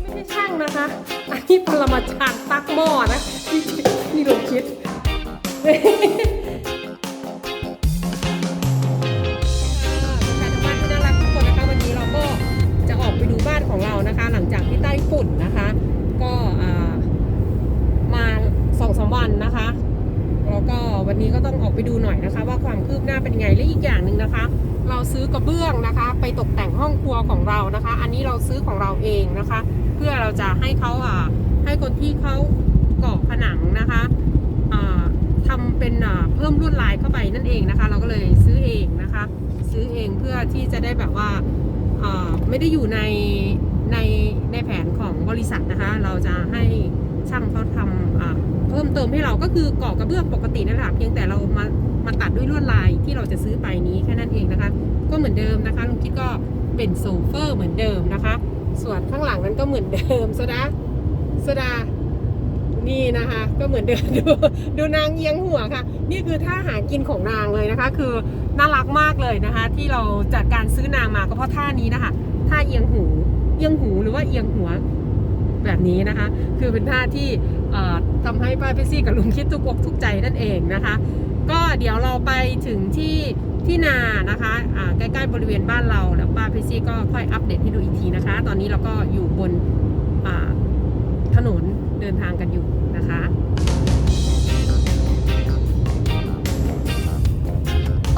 ไม่ใช่ช่างนะคะ อันนี้ปรมาจารย์ตักหม้อนะนี่นี่ลงคิดแฟนทางบ้านที่น่ารักทุกคนนะคะวันนี้เราก็จะออกไปดูบ้านของเรานะคะหลังจากที่ใต้ฝุ่นนะคะ ก็มาสองสามวันนะคะ ก็วันนี้ก็ต้องออกไปดูหน่อยนะคะ ว่าความคืบหน้าเป็นไงและอีกอย่างหนึ่งนะคะ เราซื้อกระเบื้องนะคะ ไปตกแต่งห้องครัวของเรานะคะ อันนี้เราซื้อของเราเองนะคะ เพื่อเราจะให้เขาอ่าให้คนที่เขาก่อผนังนะคะอ่าทำเป็นอ่าเพิ่มลวดลายเข้าไปนั่นเองนะคะ เราก็เลยซื้อเองนะคะ ซื้อเองเพื่อที่จะได้แบบว่าอ่าไม่ได้อยู่ในในในแผนของบริษัทนะคะ เราจะให้ ช่างเขาทำเพิ่มเติมให้เราก็คือก่อกระเบื้องปกตินั่นแหละเพียงแต่เรามามาตัดด้วยลวดลายที่เราจะซื้อไปนี้แค่นั้นเองนะคะ ก็เหมือนเดิมนะคะลุงคิดก็เป็นโซเฟอร์เหมือนเดิมนะคะ ส่วนข้างหลังนั้นก็เหมือนเดิมโซดาโซดานี่นะคะ ก็เหมือนเดิมดูดูนางเอียงหัวค่ะ นี่คือท่าหากินของนางเลยนะคะ คือน่ารักมากเลยนะคะ ที่เราจัดการซื้อนางมาก็เพราะท่านี้นะคะท่าเอียงหูเอียงหูหรือว่าเอียงหัว แบบนี้นะคะ คือเป็นท่าที่เอ่อทำให้ป้าเพชซี่กับลุงคิดทุกอกทุกใจนั่นเองนะคะ ก็เดี๋ยวเราไปถึงที่ที่นานะคะอ่าใกล้ๆบริเวณบ้านเราแล้วป้าเพชซี่ก็ค่อยอัปเดตให้ดูอีกทีนะคะ ตอนนี้เราก็อยู่บนถนนเดินทางกันอยู่นะคะ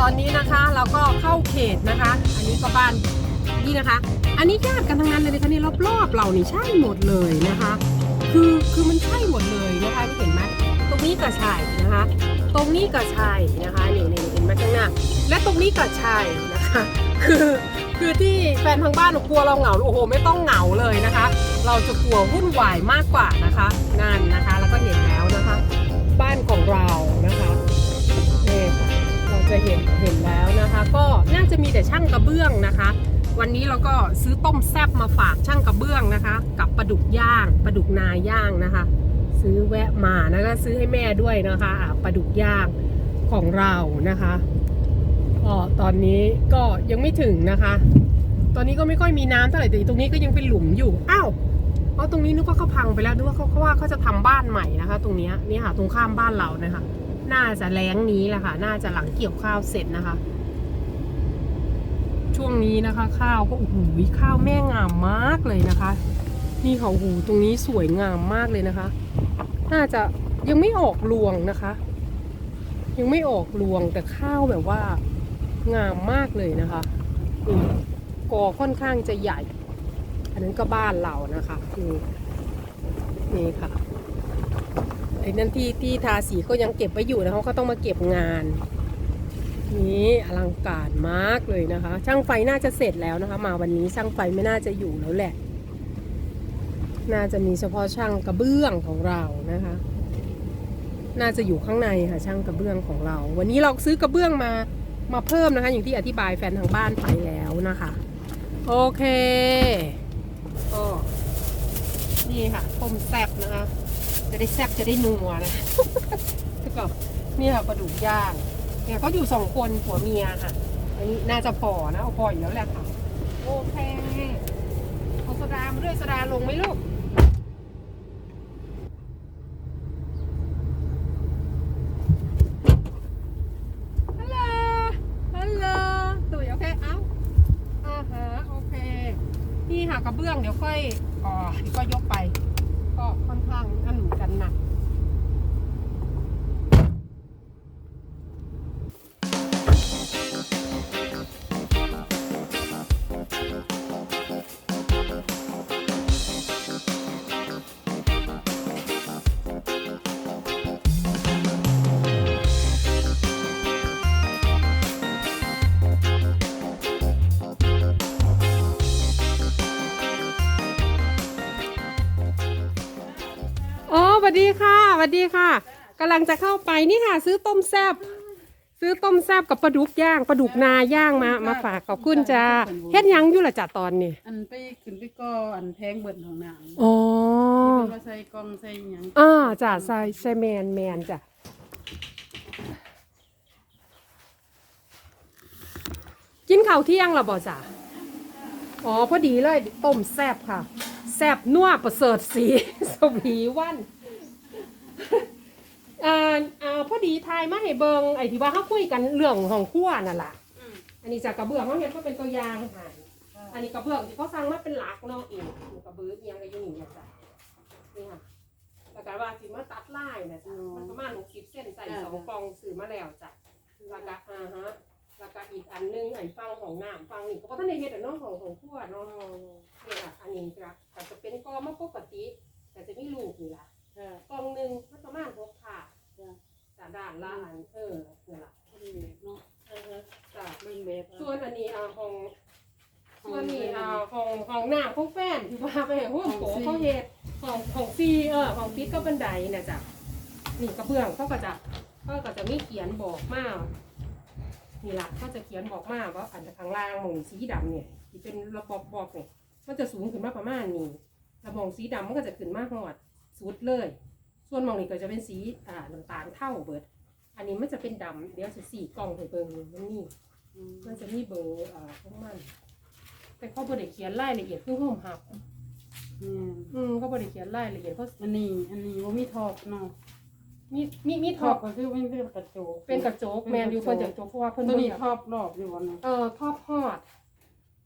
ตอนนี้นะคะเราก็เข้าเขตนะคะ อันนี้ก็บ้านี่นะคะ อันนี้ญาติกันทั้งนั้นเลยนะคะนี่รอบๆเรานี่ใช่หมดเลยนะคะ คือคือมันใช่หมดเลยนะคะเห็นไหมตรงนี้ก็ใช่นะคะ ตรงนี้ก็ใช่นะคะนี่นี่เห็นไหมข้างหน้า และตรงนี้ก็ใช่นะคะ คือคือที่แฟนทางบ้านกลัวเราเหงาโอ้โห ไม่ต้องเหงาเลยนะคะ เราจะกลัววุ่นวายมากกว่านะคะนั่นนะคะ แล้วก็เห็นแล้วนะคะ บ้านของเรานะคะนี่ค่ะเราจะเห็นเห็นแล้วนะคะ ก็น่าจะมีแต่ช่างกระเบื้องนะคะ วันนี้เราก็ซื้อต้มแซบมาฝากช่างกระเบื้องนะคะ กับปลาดุกย่างปลาดุกนาย่างนะคะ ซื้อแวะมาแล้วก็ซื้อให้แม่ด้วยนะคะปลาดุกย่างของเรานะคะก็ตอนนี้ก็ยังไม่ถึงนะคะ ตอนนี้ก็ไม่ค่อยมีน้ำเท่าไหร่แต่ตรงนี้ก็ยังเป็นหลุมอยู่อ้าวเพราะตรงนี้นึกว่าเขาพังไปแล้วนึกว่าเขาเขาว่าเขาจะทำบ้านใหม่นะคะ ตรงนี้นี่ค่ะตรงข้ามบ้านเรานะคะ น่าจะแรงนี้แหละค่ะ น่าจะหลังเกี่ยวข้าวเสร็จนะคะ ช่วงนี้นะคะ ข้าวก็โอ้โหข้าวแม่งามมากเลยนะคะ นี่เขาหูตรงนี้สวยงามมากเลยนะคะ น่าจะยังไม่ออกรวงนะคะ ยังไม่ออกรวงแต่ข้าวแบบว่างามมากเลยนะคะนี่กอค่อนข้างจะใหญ่ อันนั้นก็บ้านเรานะคะนี่นี่ค่ะไอ้นั่นที่ที่ทาสีก็ยังเก็บไว้อยู่นะเขาก็ต้องมาเก็บงาน นี่อลังการมากเลยนะคะ ช่างไฟน่าจะเสร็จแล้วนะคะ มาวันนี้ช่างไฟไม่น่าจะอยู่แล้วแหละ น่าจะมีเฉพาะช่างกระเบื้องของเรานะคะ น่าจะอยู่ข้างในค่ะช่างกระเบื้องของเรา วันนี้เราซื้อกระเบื้องมามาเพิ่มนะคะ อย่างที่อธิบายแฟนทางบ้านไปแล้วนะคะ โอเคก็นี่ค่ะต้มแซ่บนะคะ จะได้แซ่บจะได้นัวนะแล้วก็นี่ค่ะปลาดุกย่าง เนี่ยเขาอยู่สองคนผัวเมียค่ะ อันนี้น่าจะพอนะเอาพออยู่แล้วแหละค่ะ โอเคเอาโซดามาด้วยโซดาลงไหมลูกฮัลโหลฮัลโหลตุ๋ยโอเคเอ้าอ่าฮะโอเคนี่ค่ะกระเบื้องเดี๋ยวค่อยอ๋อก็ยกไป ก็ค่อนข้างนั่นหมือนกันหนัก วัสดีค่ะกำลังจะเข้าไปนี่ค่ะ ซื้อต้มแซบซื้อต้มแซบกับปลาดุกย่างปลาดุกนาย่างมามาฝากขอบคุณจ้าเฮ็ดหยังอยู่ละจ้ะตอนนี้อันไปขึ้นไปก็อันแพงเบิดของนางอ๋อที่เป็นว่าใส่กล่องใส่หยังอ่าจ้ะใส่ใส่แมนแมนจ้ะกินข้าวเที่ยงและบ่จ้ะอ๋อพอดีเลยต้มแซบค่ะ แซบนัวประเสริฐสีสวีวัน อ่าอ่าพอดีทายมาให้เบิงไอ้ที่ว่าเขาคุยกันเรื่องของขั้วนั่นแหละอืม อันนี้จากกระเบื้องเขาเห็นว่าเป็นตัวอย่างค่ะ อันนี้กระเบื้องที่เขาสั่งมาเป็นหลักเนาะอีกกระเบื้องเอียงกับยูนี่นะจ๊ะนี่ค่ะแล้วก็ว่าสิมาตัดลายนะจ๊ะมันประมาณหกสิบเส้นใส่สองกล่องซื้อมาแล้วจ้ะแล้วก็อ่าฮะแล้วก็อีกอันนึงไอ้ฟังของน้ำฟังนี่ก็เพราะท่านในเฮ็ดอะเนาะของของขั้วเนาะนี่ค่ะอันนี้จ้ะแต่จะเป็นกอมาปกติ แต่จะมีลูกนี่ล่ะ ค่ะกล่องหนึ่งมันประมาณหกถาดจ้ะจ้ะด้านละอันเออนี่ล่ะพอดีเนาะเออฮะจ้ะเบิ่งแบบส่วนอันนี้อ่าของส่วนนี้อ่าของของน้ำของแฟนที่ว่าไปห้องโถเขาเฮ็ดของของซีเออของฟิตก็บันไดเนี่ยจ้ะนี่กระเบื้องเขาก็จะเขาก็จะมีเขียนบอกมานี่ล่ะเขาจะเขียนบอกมาว่าอันข้างล่างหมองสีดำเนี่ยที่เป็นระบบบอกเนี่ยมันจะสูงขึ้นมาประมาณนี้แล้วหมองสีดำมันก็จะขึ้นมาหอด สุดเลย ส่วนหมองนี้ก็จะเป็นสีอ่าน้ำตาลเท่าเบิด อันนี้มันจะเป็นดำเดี๋ยวจะสีกล่องให้เบิ่งมันนี่อืมมันจะมีเบอร์อ่าของมัน แต่เขาบริเขียนรายละเอียดคือห้องหับอืมอืมเขาบริเขียนรายละเอียดเขาอันนี้ อันนี้บ่มีทอบเนาะมีมีมีททออบบก็คือเป็นกระจกเป็นกระจกแมนอยู่คนจากจกเพราะว่าเพิ่นตัวบ่นี้อยากทอบรอบอยู่บ่เนาะเออทอบฮอด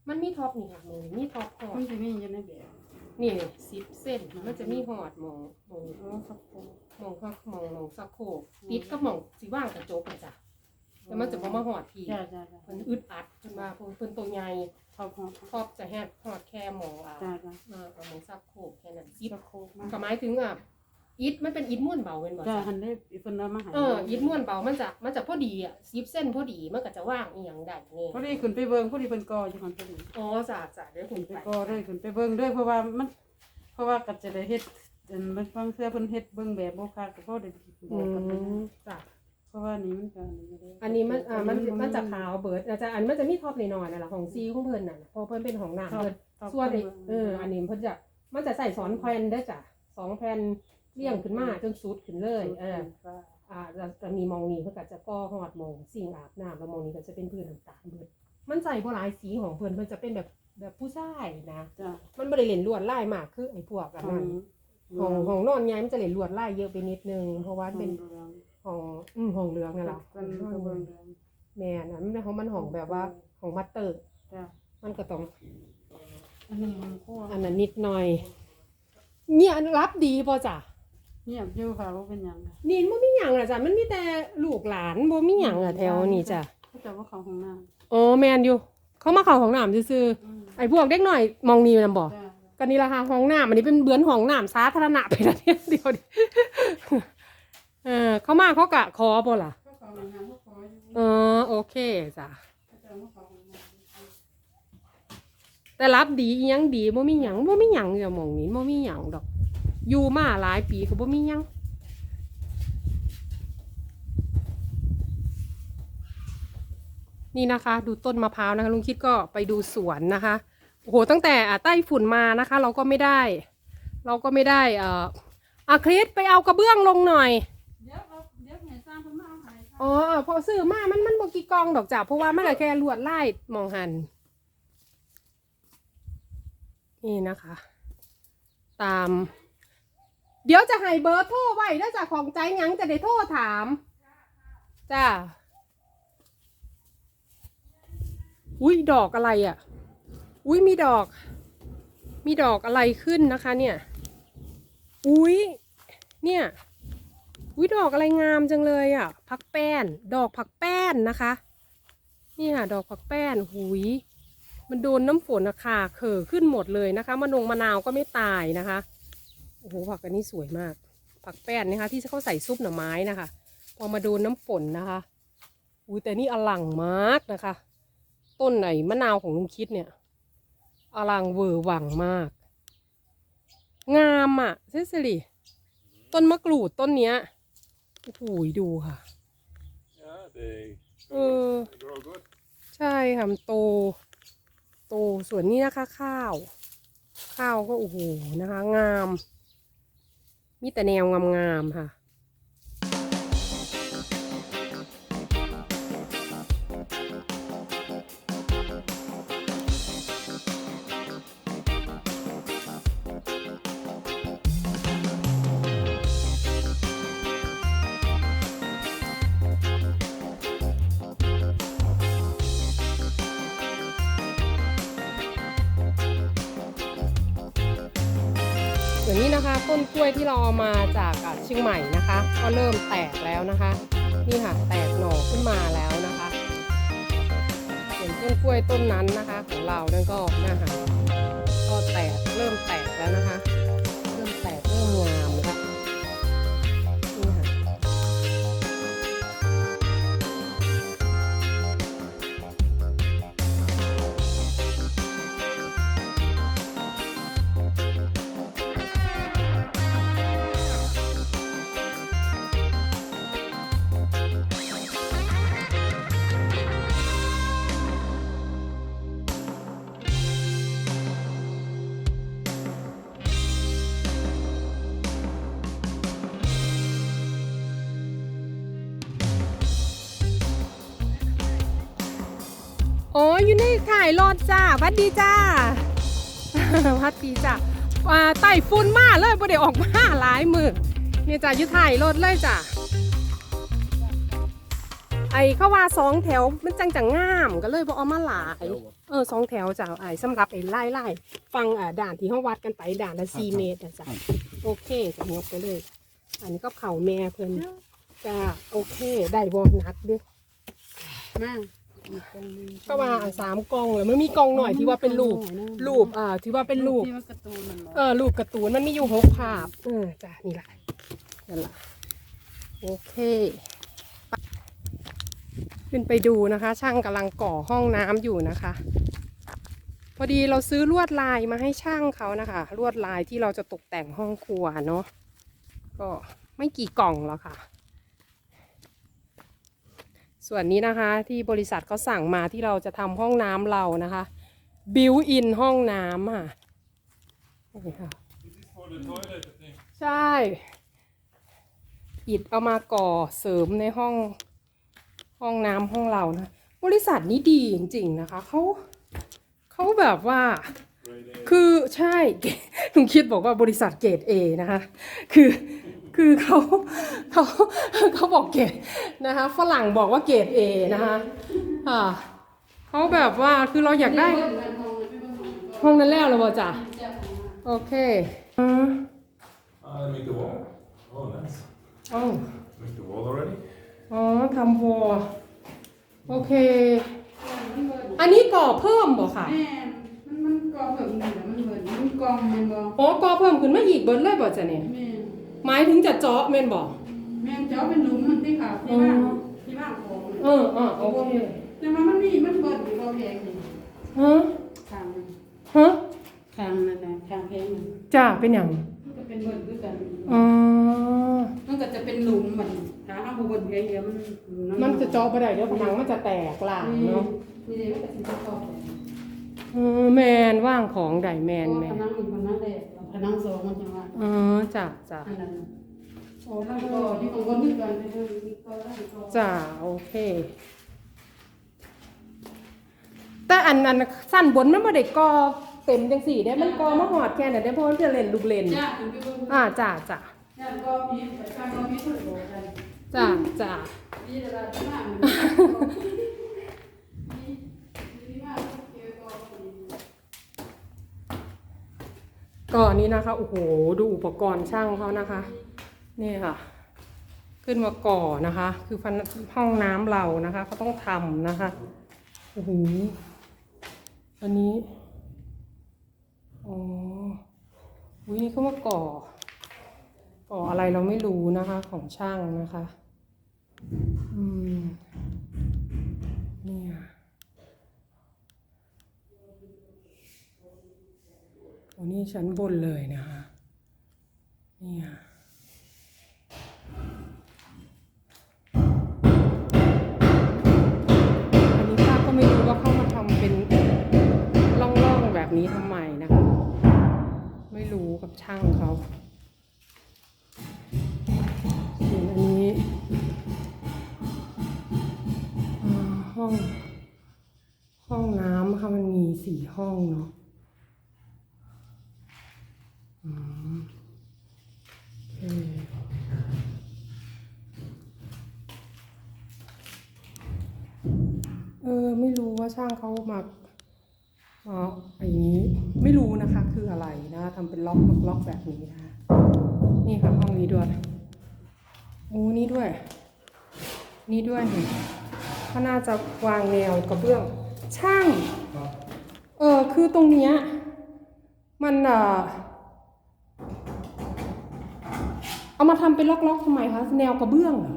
มันมีทอบนี่ค่ะหมองมีทอบฮอมัดนสิมีอยู่ในแบบ นี่สิบเส้นมันจะมีฮอดหมองหมองโอ้สักโคหมองข้างหมองหมองสักโคกติดกับหมองสิว่างกระจกอะจ้ะแต่มันจะบ่มาฮอดทีจ้าจ้าจ้าเพิ่นอึดอัดเพิ่นว่าเพิ่นเพิ่นตัวใหญ่ทอบฮอดทอบจะแฮดฮอดแค่หมองอ่าจ้าจ้าเออเอาหมองสักโคกแค่นั้นสิบสักโคมาก็หมายถึงอะ อิฐมันเป็นอิฐม้วนเบาเป็นบ่จ้าจ้ะหันได้เพิ่นเอามาให้เอออิฐม้วนเบามันจะมันจะพอดีอะสิบเส้นพอดีมันก็จะว่างอีหยังได้นี่พอดีขึ้นไปเบิ่งพอดีเพิ่นก่ออยู่หั่นพอดีอ๋อจ้ะจ้ะเดี๋ยวคุขึ้ณนไปไปก่อเลยขึ้นไปเบิ่งด้วยเพราะว่ามัน เพราะว่าก็จะได้เฮ็ดอันมันฟังเสื้อเพิ่นเฮ็ดเบิ่งแบบบ่คักก็พอได้บอือกกันไปมจ้ะเพราะว่านี่มันก็นี่ได้อันนี้มันอ่ามันมันจะขาวเบิดอาจจะอันมันจะมีท็อปหน่อยๆนั่นแหละของซีของเพิ่นน่ะเพราะเพิ่นเป็นของน้ำทอบเพิ่นทอบส่วนไอ้บิ่งเออ อันนี้เพิ่นจะมันจะใส่สอนแผ่นเด้อจ้ะสองแผ่น เรียงขึ้นมาจนสุดขึ้นเลยเอออ่าจะจะมีมองนี้เพื่อก็จะก่อหอดมองสิ่งอาบน้ำแล้วมองนี้ก็จะเป็นพื้นต่างๆเบิดมันใส่บ่หลายสีของเพิ่นเพิ่นจะเป็นแบบแบบผู้ชายนะจ้ามันบ่ได้เล่นลวดลายมากคือไอ้พวกอันนั้นของของนอนใหญ่มันจะเล่นลวดลายเยอะไปนิดนึงเพราะว่ามันเป็นของอืมของเหลืองนั่นแหละกันก็เบิ่งเดือนแม่นะมันเป็นของมันของแบบว่าของมัตเตอร์จ้ามันก็ต้องอันนี้มันคั่วอันนั้นนิดหน่อย เนี่ยอันรับดีป่ะจ้ะ เงียบอยู่ค่ะว่าเป็นหยังค่ะนี่มันมีหยังล่ะจ้ะมันมีแต่ลูกหลานบ่มีหยังอะแถวนี้จ้ะเขาจะว่าเขาห้องน้อ๋อแมนอยู่ เขามาเข้าห้องน้ำซื่อำอืมๆไอ้พวกเด็กหน่อยมองนี่นำบ่จ้ากันนี่ราคาห้องน้ำอันนี้เป็นเบือนห้องน้ำสาธารณะไปแล้วเนี่ยเดียวดิเออเขามาเขากะคอบ่ล่ะเขาเขาห้องน้ำเขาขออยู่เออโอเคจ้ะเขาจะว่าเขาห้องน้แต่รับดีอีหยังดีบ่มีหยังบ่มีหยังอย่ามองนี้บ่มีหยังดอก อยู่มาหลายปีก็บ่มีหยังนี่นะคะ ดูต้นมะพร้าวนะคะลุงคิดก็ไปดูสวนนะคะโอ้โหตั้งแต่อะใต้ฝุ่นมานะคะ เราก็ไม่ได้ เราก็ไม่ได้เอ่ออาคริสไปเอากระเบื้องลงหน่อยำเดี๋ยวเราเดี๋ยวให้สร้างเพิ่นมาเอาให้ค่ะอ๋อพอซื้อมามันมันบกี่กองดอกจ้ะเพราะว่ามันเหลือแค่ลวดลายมองหัน นี่นะคะ ตาม เดี๋ยวจะให้เบอร์โทรไว้ถ้าจากของใจหยังจะได้โทรถาม จ้า อุ้ยดอกอะไรอะ อุ้ยมีดอก มีดอกอะไรขึ้นนะคะ เนี่ย อุ้ยเนี่ย อุ้ยดอกอะไรงามจังเลยอะ ผักแป้น ดอกผักแป้นนะคะนี่ค่ะดอกผักแป้นหุยมันโดนน้ำฝนอะค่ะเขอขึ้นหมดเลยนะคะมะนงมะนาวก็ไม่ตายนะคะ โอ้โหผักอันนี้สวยมาก ผักแป้นนะคะ ที่เขาใส่ซุปหน่อไม้นะคะ พอมาโดนน้ำฝนนะคะอุ้ยแต่นี่อลังมากนะคะ ต้นไหนมะนาวของลุงคิดเนี่ยอลังเวอร์หวังมาก งามอะเซซิลีต้นมะกรูดต้นเนี้ยโอ้โหดูค่ะ Yeah, they, เออ they grow good. ใช่ค่ะมันโต โตส่วนนี้นะคะข้าว ข้าวก็โอ้โหนะคะ งาม มีแต่แนวงามๆค่ะ ส่วนนี้นะคะต้นกล้วยที่เราเอามาจากเชียงใหม่นะคะ ก็เริ่มแตกแล้วนะคะ นี่ค่ะแตกหน่อขึ้นมาแล้วนะคะเห็นต้นกล้วยต้นนั้นนะคะ ของเรานั่นก็นะคะก็แตกเริ่มแตกแล้วนะคะ ถ่ายรถจ้าหวัดดีจ้าหวัดดีจ้าอ่าไต่ฝุ่นมาเลยบ่ได้ออกมาหลายมือนี่จ้าอยู่ถ่ายรถเลยจ้าไอ้เข้าว่าสองแถวมันจังจังงามก็เลยบ่เอามาหลาย เออสองแถวจ้าไอ้สำหรับไอ้ไล่ไล่ฟังอ่าด่านที่ห้องวัดกันไปด่านละสี่เมตรนะจ้ะโอเคจะยกไปเลย อันนี้ก็เข่าแม่เพิ่นจ้าโอเค ได้บ่หนักเด้อมาอีกกองหนึ่ง ก็ว่าอะสามกล่องเลยมันมีกล่องหน่อยที่ว่าเป็นรูปรูปอ่าที่ว่าเป็นรูป ที่มันการ์ตูนมันบอกเออรูปการ์ตูนมันมีอยู่หกภาพเออจ้ะนี่แหละนั่นแหละโอเค ขึ้นไปดูนะคะ ช่างกำลังก่อห้องน้ำอยู่นะคะ พอดีเราซื้อลวดลายมาให้ช่างเขานะคะลวดลายที่เราจะตกแต่งห้องครัวเนาะก็ไม่กี่กล่องแล้วค่ะ ส่วนนี้นะคะที่บริษัทเขาสั่งมาที่เราจะทำห้องน้ำเรานะคะบิวอินห้องน้ำค่ะนี่ค่ะ ใช่ อิดเอามาก่อเสริมในห้องห้องน้ำห้องเรานะ บริษัทนี้ดีจริงๆนะคะเขาเขาแบบว่า คือใช่ลุงคิดบอกว่าบริษัทเกรดเอนะคะ คือ คือเขาเขาเขาบอกเกรดนะคะฝรั่งบอกว่าเกรดเอนะคะอ่าเขาแบบว่าคือเราอยากได้ห้องนั้นแล้วเหรอวะจ๊ะโอเคอืม Ah, make the wall. Oh, nice. อ๋อ Make the wall already? อ๋อทำวอลโอเค อันนี้ก่อเพิ่มบ่ค่ะ แม่มันมันกองแบบนี้แหละมันเหมือนมันกองมันบอกอ๋อก่อเพิ่มขึ้นมาอีกเบิดเลยบ่จ๊ะเนี่ย แม่ หมายถึงจะเจาะแม่นบ่แม่เจ้าเป็นหลุมมันที่ขาวที่บ้านที่บ้านของเออเออโอเคแต่ว่ามันมีมันเบิดอยู่บ่แพงนี่ฮะข้างนึงฮะข้างนั่นน่ะข้างแพงนั่นจ้าเป็นอย่างมันก็เป็นเบิดด้วยกันอ๋อมันก็จะเป็นหลุมมันถ้าเอาบ่เบิดเยอะๆมันมันจะเจาะบ่ได้เดี๋ยวผนังมันจะแตกหลางนี่เนาะนี่เดี๋ยวมันก็สิจะเข้าไปเออแมนว่างของได้แมนแมพนนังนี่พนังแรก พนังสองมันจังว่าอ๋อจ้าจ้าอันนั้นโอ้แล้วก็ที่ของคนด้วยกันไปเรื่องนี้ก็ได้ก็จ้าโอเค แต่อันอันสั้นบนมันบ่ได้ก่อเต็มจังสี่ได้มันก่อมาหอดแค่นั้นได้เพราะมันจะเล่นลูกเล่น จ้าถึงไปเบิ่งอ่าจ้าจ้าจ้าก็มีแต่จ้าก็มีคนบอกกันจ้าจ้ามีแต่ละที่มามีที่มาเกี่ยวกับ ก่อนนี้นะคะโอ้โหดูอุปกรณ์ช่างเขานะคะนี่ค่ะ ขึ้นมาก่อนะคะ คือพันห้องน้ำเรานะคะเขาต้องทำนะคะโอ้โหอันนี้อ๋ออุ้ยนี่เขามาก่อ ก่ออะไรเราไม่รู้นะคะของช่างนะคะ อืม เนี่ย โอ้นี่ชั้นบนเลยนะคะเนี่ยอันนี้ป้าก็ไม่รู้ว่าเขามาทำเป็นร่องๆแบบนี้ทำไมนะคะ ไม่รู้กับช่างเขาส่วนอันนี้ห้องห้องน้ำค่ะมันมีสี่ห้องเนาะ อืมโอเคเออ ไม่รู้ ว่าช่างเขามามาอ๋ออย่างนี้ไม่รู้นะคะ คืออะไรนะทำเป็นล็อกล็อกแบบนี้นะคะนี่ค่ะห้องนี้ด้วยโอ้นี่ด้วย นี่ด้วยนี่ก็น่าจะวางแนวกระเบื้อง ช่างเออคือตรงเนี้ยมันเออเอามาทำเป็นล็อกๆทำไมคะแนวกระเบื้องเหรอ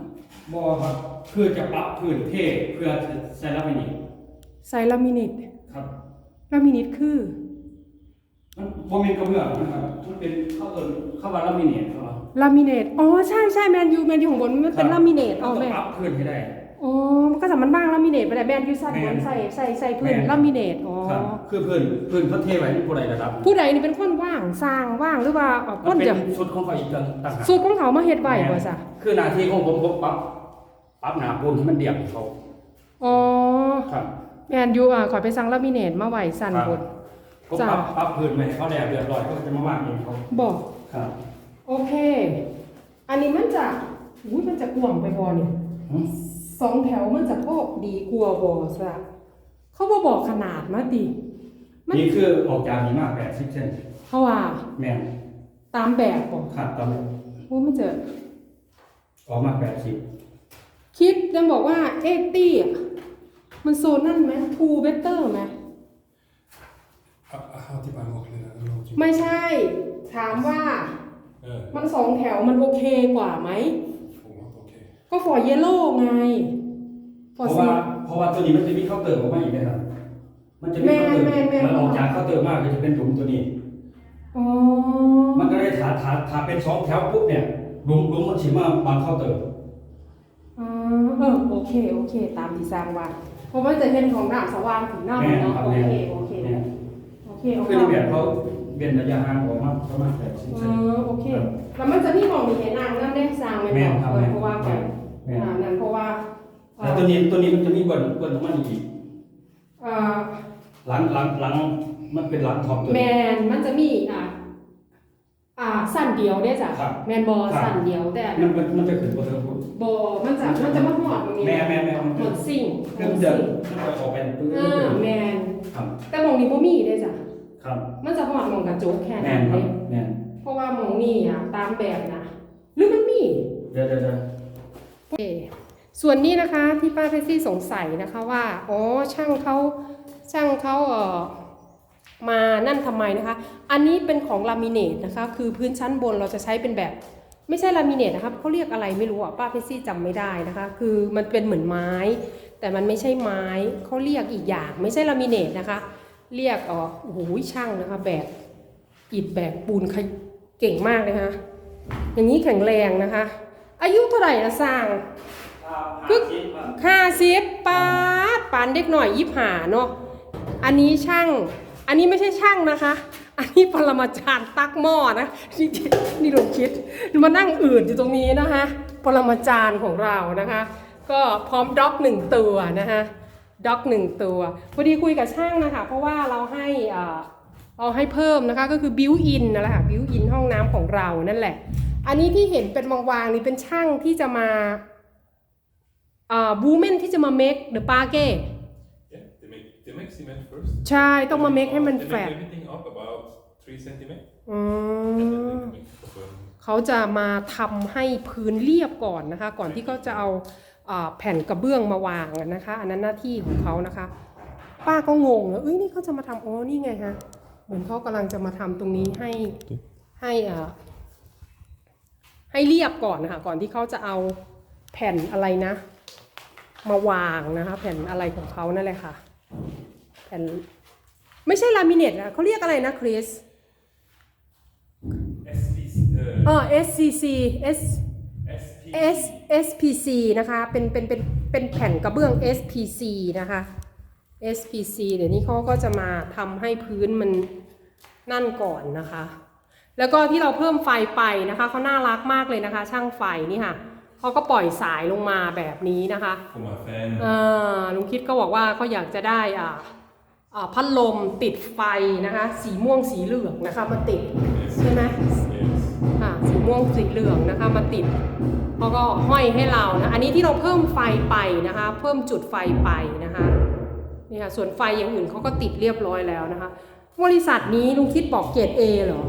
ครับคือจะปรับพื้นเทเพื่อใส่รับไปนี่ ใส่ลามิเนตครับลามิเนตคือ มันบ่แม่นกระเบื้องนะครับ มันเป็นเข้าเอิ้นเข้าว่าลามิเนตครับลามิเนตอ๋อใช่ใช่แมนยูแมนยูของบนมันเป็นลามิเนตอ๋อต้องแม่ปรับพื้นให้ได้อ๋อมันก็สามารถบ้างลามิเนตไปได้แมนยูสั้นบนใส่ใส่ใส่พื้นแม่นลามิเนตอ๋อครับคือพื้นพื้นเขาเทไว้ผู้ใดระดับ ผู้ใดนี่เป็นคนว่างสร้างว่างหรือว่าเอ่อมัคนนเป็นจะชุดของเขาอีกต่างหากสูตรของเขามาเฮ็ดไว้บ่จ้ะคือหน้าที่ของผมผมปรับปรับหน้าปูนให้มันเรียบให้เขาอ๋อครับ แมนยูอะขอไปสั่งลามิเนตมาไว้สั้นบนผมจ้ะปรับปรับพื้นไว้ให้เขาแล้วเรียบร้อยเขาก็จะมาวางเองเขาบอก ครับ โอเค อันนี้มันจะอุ้ยมันจะกว้างไปบ่เนี่ยหืม สองแถวมันจะโพกดีกลัวาบ่ซะเขาบ่บอกขนาดมาติ มันนี่คือออกจากนี้มา80เซนเขาว่าแม่นตามแบบบอกครับตามนี้ว่ามันจะออกมา80คิดยังบอกว่าเอตี้อะ มันโซนนั่นไหมทูเบเตอร์ไหม How typ av målningar? ไม่ใช่ ถามว่า Eh, มันสองแถวมันโอเคกว่าไหม okej. ก็ฟอร์เยลโล่ไงฟเพอร์ราะซีว่าเพราะว่าตัวนี้มันจะมีเคาน์เตอร์ออกมาอีกนะครับมันจะมีเคาน์เตอร์แม่นแม่นแม่นมันออกจากเคาน์เตอร์มากก็จะเป็นหลุมตัวนี้อ๋อมันก็ได้ถาถาถาเป็นสองแถวปุ๊บเนี่ยหลุมหลุมมันสิมาบางเคาน์เตอร์อ๋อเออโอเค โอเค ตามที่สร้างว่า เพราะว่าจะเห็นของหน้าสว่างถึงหน้ามันเนาะโอเคโอเคเนี่ยโอเคโอเคคือในแบบเขาเว้นระยะห่างออกมาประมาณ80เซเอนอโอเคแล้วมันจะมีของมีเห็นนางนั่นได้สร้างไหมแม่บนอกครับเออแม่นเพราะว่าแบบแม่นอ่านั่นเพราะว่าเอ่แต่อตัวนี้ตัวนี้มันจะมีเบิ้ลเบิ้ลออกมาอีกเอ่อหลังหลังหลังมันเป็นหลังท็อปตัวแมนี้นมันจะมีอ่า อ่าสั้นเดียวเนี่ยจ้ะครับแมนบอครับ สั้นเดียวแต่มันมันมันจะขึ้นบนเทิงปุ๊บบอมันจะมันจะมาหอดตรงนี้แม่แม่แม่มันหอดสิ่งหคืออมัดนจะสิ่งมันจะออกเป็นปื้อ่าแมนครับแต่หมองนี้บ่มีได้จ้ะครับมันจะหอดหมองกระจกแค่แม่นั้นนคเอรับงแม่นเพราะว่าหมองนี่อะตามแบบนะหรือมันมี เดี๋ยวเดี๋ยวเดี๋ยว โอเคส่วนนี้นะคะที่ป้าเพชรซี่สงสัยนะคะว่า อ๋อช่างเขาช่างเขาเอ่อ มานั่นทำไมนะคะ อันนี้เป็นของลามิเนตนะคะ คือพื้นชั้นบนเราจะใช้เป็นแบบ ไม่ใช่ลามิเนตนะครับเขาเรียกอะไรไม่รู้อะป้าเพชรซี่จำไม่ได้นะคะ คือมันเป็นเหมือนไม้ แต่มันไม่ใช่ไม้เขาเรียกอีกอย่าง ไม่ใช่ลามิเนตนะคะ เรียกอ๋อโอ้โหช่างนะคะแบบอิฐแบบปูนขยเก่งมากเลยนะคะอย่างนี้แข็งแรงนะคะ อายุเท่าไหร่ละสร้างปึ๊กห้าสิบปาดปานเด็กหน่อยยิบหาเนาะอันนี้ช่าง อันนี้ไม่ใช่ช่างนะคะ อันนี้ปรมาจารย์ตักหม้อนะนี่นี่ลงคิดมานั่งอืดอยู่ตรงนี้นะคะปรมาจารย์ของเรานะคะ ก็พร้อมด็อกหนึ่งตัวนะคะด็อกหนึ่งตัวพอดีคุยกับช่างนะคะ เพราะว่าเราให้อ่าเราให้เพิ่มนะคะก็คือบิวอินนั่นแหละค่ะบิวอินห้องน้ำของเรานั่นแหละ อันนี้ที่เห็นเป็นวางๆนี่เป็นช่างที่จะมาอ่าบูเมนที่จะมาเมคเดอะปาเก้ Yeah, they make, they make cement first. ใช่ ต้องมาเมคให้มัน They แฟ make ด everything up about 3 centimeters. อื And then ม they make the firm. เขาจะมาทำให้พื้นเรียบก่อนนะคะ ก่อนที่เขาจะเอาอ่าแผ่นกระเบื้องมาวางนะคะ อันนั้นหน้าที่ของเขานะคะ ป้าก็งงนะเอ้ยนี่เขาจะมาทำอ๋อนี่ไงฮะเหมือนเขากำลังจะมาทำตรงนี้ให้ให้อ่าให้เรียบก่อนนะคะ ก่อนที่เขาจะเอาแผ่นอะไรนะ มาวางนะคะ แผ่นอะไรของเขานั่นแหละค่ะแผ่นไม่ใช่ลามิเนตนะเขาเรียกอะไรนะคริส SPC. เอ Uh, อ SCC S SP. S SPC นะคะเป็นเป็นเป็นเป็นแผ่นกระเบื้อง SPC นะคะ SPC เดี๋ยวนี้เขาก็จะมาทำให้พื้นมันนั่นก่อนนะคะ แล้วก็ที่เราเพิ่มไฟไปนะคะเขาน่ารักมากเลยนะคะ ช่างไฟนี่ค่ะเขาก็ปล่อยสายลงมาแบบนี้นะคะ For my fan. อ่าลุงคิดก็บอกว่าเขาอยากจะได้อ่าอ่า พัดลมติดไฟนะคะสีม่วงสีเหลืองนะคะมาติด Yes. ใช่ไหม Yes. ค่ะสีม่วงสีเหลืองนะคะมาติดเขาก็ห้อยให้เรานะอันนี้ที่เราเพิ่มไฟไปนะคะเพิ่มจุดไฟไปนะคะนี่ค่ะส่วนไฟอย่างอื่นเขาก็ติดเรียบร้อยแล้วนะคะบริษัทนี้ลุงคิดบอกเกรด A เหรอ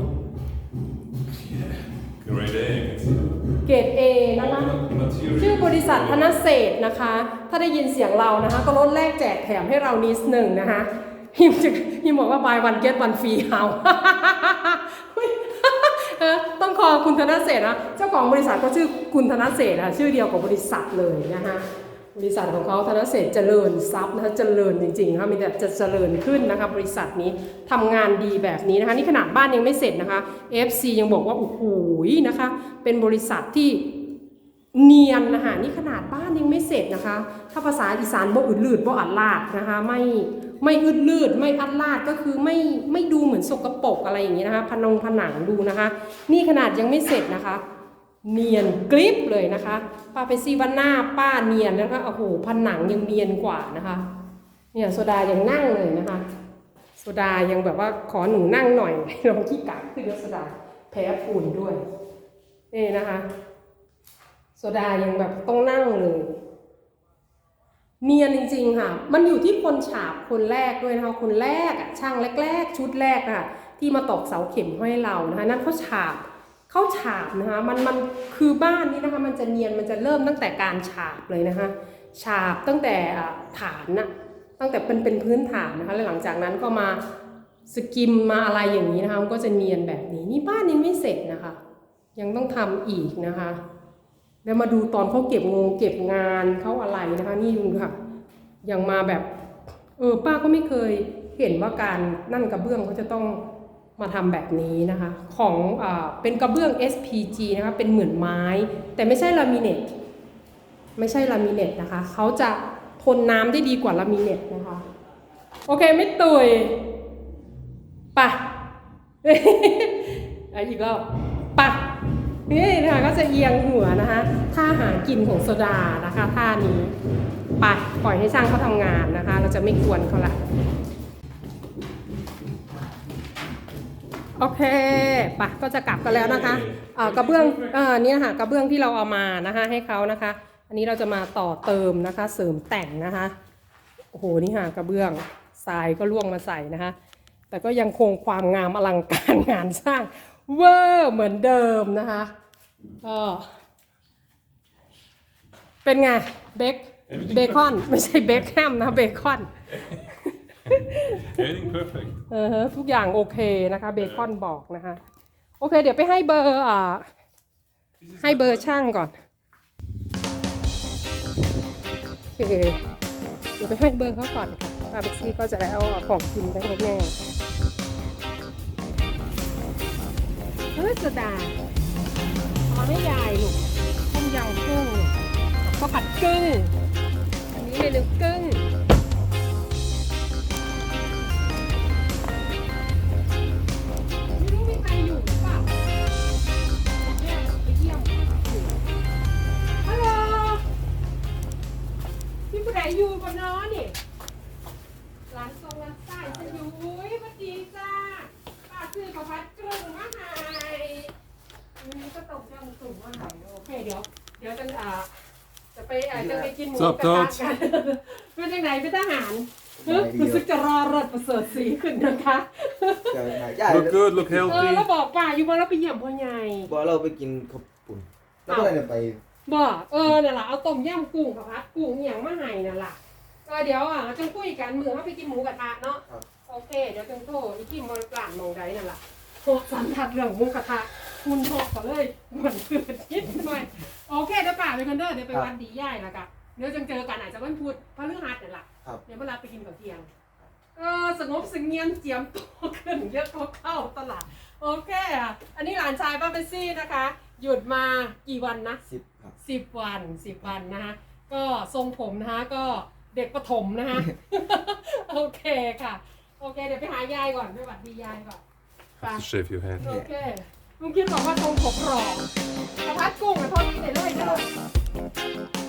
Grade A, I can see. เกรด A นะคะ All the material. ชื่อบริษัทธนเศรษฐ์นะคะ ถ้าได้ยินเสียงเรานะคะ ก็ลดแลกแจกแถมให้เรานิดหนึ่งนะคะ ฮิมจะฮิมบอกว่า buy one get one free เอาต้องขอคุณธนเศษนะ เจ้าของบริษัทก็ชื่อคุณธนเศรษฐ์อะชื่อเดียวกับบริษัทเลยนะคะบริษัทของเขาธนเศรษเจริญทรัพย์นะคะเจริญจริงๆค่ะมีแต่จะเจริญขึ้นนะคะบริษัทนี้ทำงานดีแบบนี้นะคะนี่ขนาดบ้านยังไม่เสร็จนะคะ FC ยังบอกว่าโอ้โหนะคะ เป็นบริษัทที่เนียนนะคะนี่ขนาดบ้านยังไม่เสร็จนะคะ ถ้าภาษาอีสานบ่อึดลืดบ่อัดลาดนะคะไม่ไม่อึดลืดไม่อัดลาดก็คือไม่ไม่ดูเหมือนสกปรกอะไรอย่างนี้นะคะพนงผนังดูนะคะ นี่ขนาดยังไม่เสร็จนะคะ เนียนกริบเลยนะคะป้าไปซีวันหน้าป้าเนียนนะคะโอ้โหผนังยังเนียนกว่านะคะเนี่ยโซดายังนั่งเลยนะคะโซดายังแบบว่าขอหนูนั่งหน่อยลองขี้กากขึ้นโซดาแพ้ฝุ่นด้วยนี่นะคะโซดายังแบบต้องนั่งเลย เนียนจริงๆค่ะ มันอยู่ที่คนฉาบคนแรกด้วยนะคะ คนแรกอะช่างแรก ๆ ชุดแรกอะที่มาตอกเสาเข็มให้เรานะคะ นั่นเขาฉาบเขาฉาบนะคะ มันมันคือบ้านนี้นะคะ มันจะเนียนมันจะเริ่มตั้งแต่การฉาบเลยนะคะ ฉาบตั้งแต่ฐานน่ะตั้งแต่เป็นเป็นพื้นฐานนะคะแล้วหลังจากนั้นก็มาสกิมมาอะไรอย่างนี้นะคะ มันก็จะเนียนแบบนี้ นี่บ้านยังไม่เสร็จนะคะ ยังต้องทำอีกนะคะ แล้วมาดูตอนเขาเก็บงงเก็บงานเขาอะไรนะคะ นี่ดูค่ะยังมาแบบ เออป้าก็ไม่เคยเห็นว่าการนั่นกระเบื้องเขาจะต้องมาทำแบบนี้นะคะ ของอ่าเป็นกระเบื้อง SPG นะคะเป็นเหมือนไม้ แต่ไม่ใช่ลามิเนตไม่ใช่ลามิเนตนะคะเขาจะทนน้ำได้ดีกว่าลามิเนตนะคะ โอเคไม่ตุยปะอะอีกรอบปะ นี่นะคะก็จะเอียงหัวนะคะท่าหากินของโซดานะคะท่านี้ไปปล่อยให้ช่างเขาทำงานนะคะ เราจะไม่กวนเขาละโอเคปะก็จะกลับกันแล้วนะคะเอ่อกระเบื้องเอ่อนี่ค่ะกระเบื้องที่เราเอามานะคะให้เขานะคะ อันนี้เราจะมาต่อเติมนะคะ เสริมแต่งนะคะโอ้โหนี่ค่ะกระเบื้องทรายก็ล่วงมาใส่นะคะ แต่ก็ยังคงความงามอลังการงานสร้าง เวอร์เหมือนเดิมนะคะก็เป็นไงเบคเบคอนไม่ใช่เบคแฮมนะเบคอน Everything perfect. เออฮะทุกอย่างโอเคนะคะเบคอนบอกนะคะโอเค เดี๋ยวไปให้เบอร์อ่าให้เบอร์ช่างก่อนโอเคเดี๋ยวไปให้เบอร์เขาก่อนค่ะป้าเบกซี่ก็จะได้เอาของกินไปให้แม่ สดาเอาไม่ยายลูกต้มยำกุ้งข้าวผัดกุ้งอันนี้เมนูกุ้ง จะไปกินหมูกระทะกันเป็นยังไงเป็นทหารเฮ้ยรู้สึกจะรอรถประเสริฐสีขึ้นนะคะจะหายาก Look good, look เออ healthy. แล้วบอกป่าอยู่ว่าเราไปเยี่ยมพ่อใหญ่บอกเราไปกินข้าวปุ่นแล้วก็อะไรเนี่ยไปบอกเออนั่นแหละเอาต้มยำกุ้งกับพัดกุ้งอหย่างมาให้นั่นแหละก็เดี๋ยวอะเราจะคุยกันมือเขาไปกินหมูกระทะเนาะครับโอเค เดี๋ยวจะโทรอีกที่มอลกลานมองใดนั่นแหละโทรสันทัดเรื่องหมูกระทะคุณโทรก็เลยเหมือนเกิดนิดหน่อยโอเคเดี๋ยวป่าไปกันเด้อเดี๋ยวไปวันดีย่ายแล้วกัน เดี๋ยวจะเจอกันอาจจะวันพุธพฤหัสนั่นแหละครับ เดี๋ยวเวลาไปกินกับเที่ยง เออสงบสงเงียมเจียมตัวขึ้นเยอะก็เข้าตลาดโอเคอะอันนี้หลานชายป้าเปนซี่นะคะ หยุดมากี่วันนะ สิบครับ สิบวันสิบวันนะคะก็ทรงผมนะคะก็เด็กประถมนะคะ โอเคค่ะ โอเค เดี๋ยวไปหายายก่อนไปหวัดดียายก่อนไป Have to shave your head. โอเคลุงคิดบอกว่าทรงผมหล่อกระพัดกุ้งกับทอดนี่เลยเลยนะผมย่